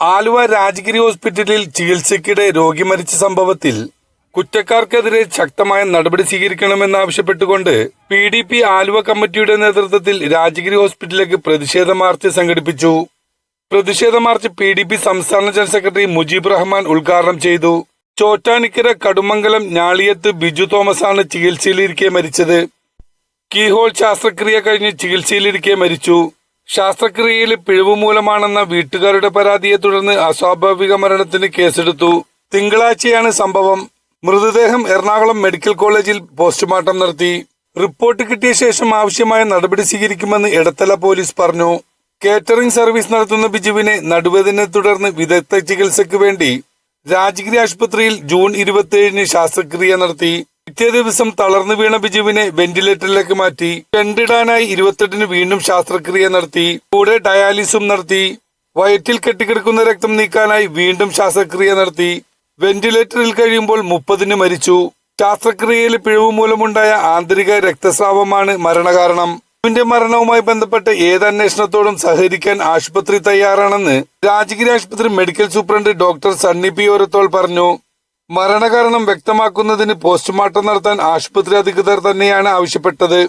ആലുവ രാജഗിരി ഹോസ്പിറ്റലിൽ ചികിത്സയ്ക്കിടെ രോഗി മരിച്ച സംഭവത്തിൽ കുറ്റക്കാർക്കെതിരെ ശക്തമായ നടപടി സ്വീകരിക്കണമെന്നാവശ്യപ്പെട്ടുകൊണ്ട് പി ഡി പി ആലുവ കമ്മിറ്റിയുടെ നേതൃത്വത്തിൽ രാജഗിരി ഹോസ്പിറ്റലിലേക്ക് പ്രതിഷേധ മാർച്ച് സംഘടിപ്പിച്ചു. പ്രതിഷേധ മാർച്ച് പി ഡി പി സംസ്ഥാന ജനറൽ സെക്രട്ടറി മുജീബ് റഹ്മാൻ ഉദ്ഘാടനം ചെയ്തു. ചോറ്റാനിക്കര കടുമംഗലം ഞാളിയത്ത് ബിജു തോമസാണ് ചികിത്സയിലിരിക്കെ മരിച്ചത്. കീഹോൾ ശാസ്ത്രക്രിയ കഴിഞ്ഞ് ചികിത്സയിലിരിക്കെ മരിച്ചു. ശസ്ത്രക്രിയയിൽ പിഴവ് മൂലമാണെന്ന വീട്ടുകാരുടെ പരാതിയെ തുടർന്ന് അസ്വാഭാവിക മരണത്തിന് കേസെടുത്തു. തിങ്കളാഴ്ചയാണ് സംഭവം. മൃതദേഹം എറണാകുളം മെഡിക്കൽ കോളേജിൽ പോസ്റ്റ്മോർട്ടം നടത്തി. റിപ്പോർട്ട് കിട്ടിയ ശേഷം ആവശ്യമായ നടപടി സ്വീകരിക്കുമെന്ന് ഇടത്തല പോലീസ് പറഞ്ഞു. കേറ്ററിംഗ് സർവീസ് നടത്തുന്ന ബിജുവിനെ നടുവേദനെ തുടർന്ന് വിദഗ്ധ ചികിത്സയ്ക്ക് വേണ്ടി രാജഗിരി ആശുപത്രിയിൽ ജൂൺ ഇരുപത്തിയേഴിന് ശാസ്ത്രക്രിയ നടത്തി. പിറ്റേ ദിവസം തളർന്നു വീണ ബിജുവിനെ വെന്റിലേറ്ററിലേക്ക് മാറ്റി കണ്ടിടാനായി ഇരുപത്തെട്ടിന് വീണ്ടും ശാസ്ത്രക്രിയ നടത്തി. കൂടെ ഡയാലിസും നടത്തി. വയറ്റിൽ കെട്ടിക്കിടക്കുന്ന രക്തം നീക്കാനായി വീണ്ടും ശാസ്ത്രക്രിയ നടത്തി. വെന്റിലേറ്ററിൽ കഴിയുമ്പോൾ മുപ്പതിന് മരിച്ചു. ശാസ്ത്രക്രിയയിൽ പിഴവ് മൂലമുണ്ടായ ആന്തരിക രക്തസ്രാവമാണ് മരണകാരണം. ബിജുവിന്റെ മരണവുമായി ബന്ധപ്പെട്ട് ഏത് അന്വേഷണത്തോടും സഹകരിക്കാൻ ആശുപത്രി തയ്യാറാണെന്ന് രാജഗിരി ആശുപത്രി medical superintendent doctor Sunny P ഓരത്തോൾ പറഞ്ഞു. മരണകാരണം വ്യക്തമാക്കുന്നതിന് പോസ്റ്റ്മോർട്ടം നടത്താൻ ആശുപത്രി അധികൃതർ തന്നെയാണ് ആവശ്യപ്പെട്ടത്.